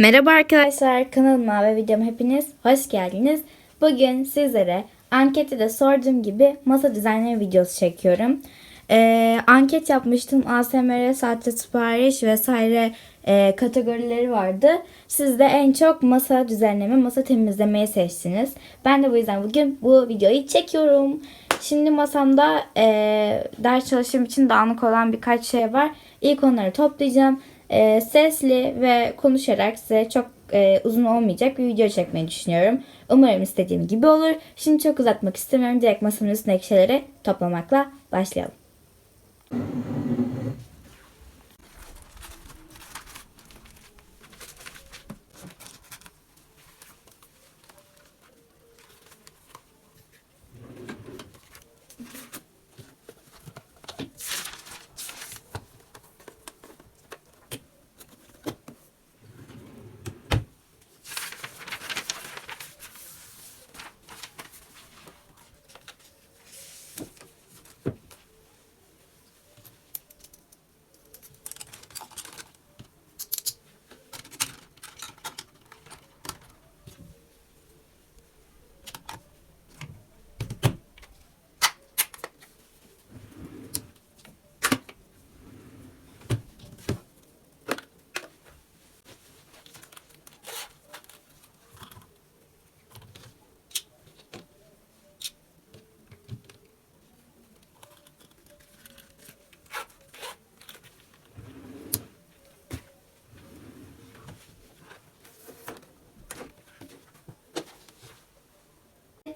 Merhaba arkadaşlar kanalıma ve videoma hepiniz hoş geldiniz. Bugün sizlere ankette de sorduğum gibi masa dizaynları videosu çekiyorum. Ee, anket yapmıştım ASMR, saatte sipariş vesaire e, kategorileri vardı. Siz de en çok masa düzenleme, masa temizlemeyi seçtiniz. Ben de bu yüzden bugün bu videoyu çekiyorum. Şimdi masamda e, ders çalıştığım için dağınık olan birkaç şey var. İlk onları toplayacağım. E, sesli ve konuşarak size çok e, uzun olmayacak bir video çekmeyi düşünüyorum. Umarım istediğim gibi olur. Şimdi çok uzatmak istemiyorum. Direkt masamın üstündeki şeyleri toplamakla başlayalım.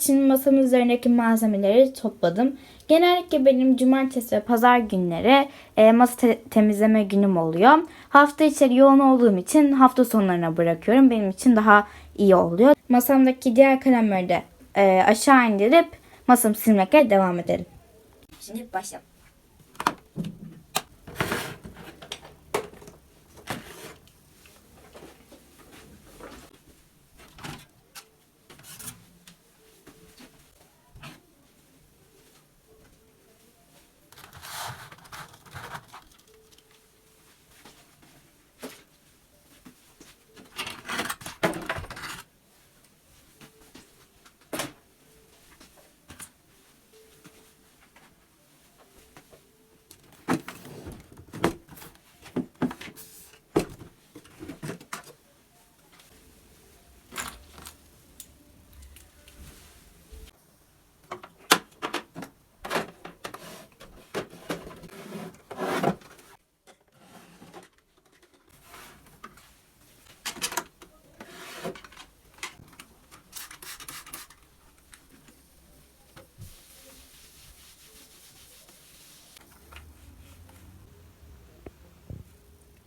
Şimdi masamın üzerindeki malzemeleri topladım. Genellikle benim cumartesi ve pazar günleri e, masa te- temizleme günüm oluyor. Hafta içleri yoğun olduğum için hafta sonlarına bırakıyorum. Benim için daha iyi oluyor. Masamdaki diğer kalemleri de e, aşağı indirip masamı silmekle devam edelim. Şimdi başlayalım.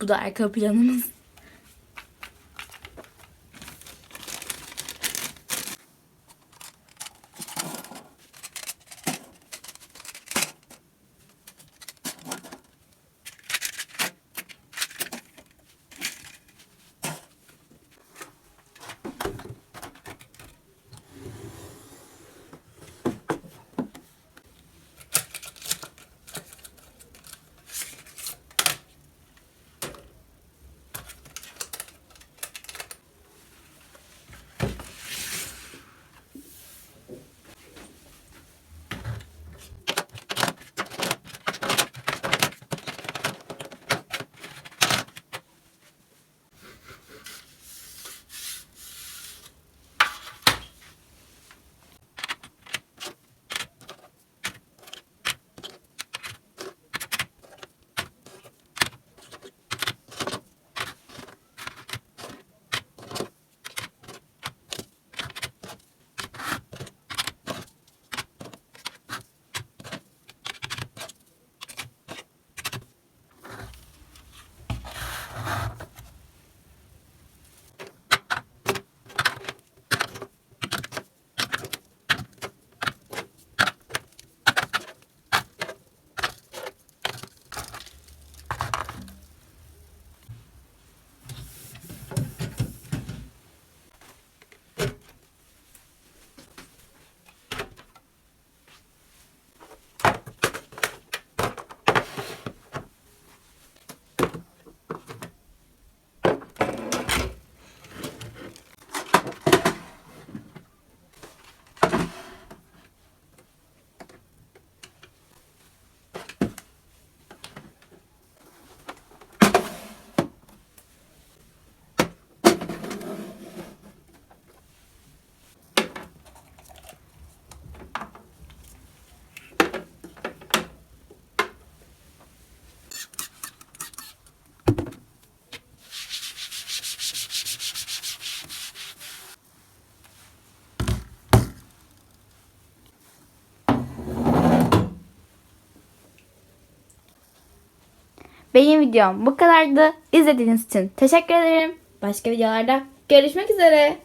Bu da arka planımız. Benim videom bu kadardı. İzlediğiniz için teşekkür ederim. Başka videolarda görüşmek üzere.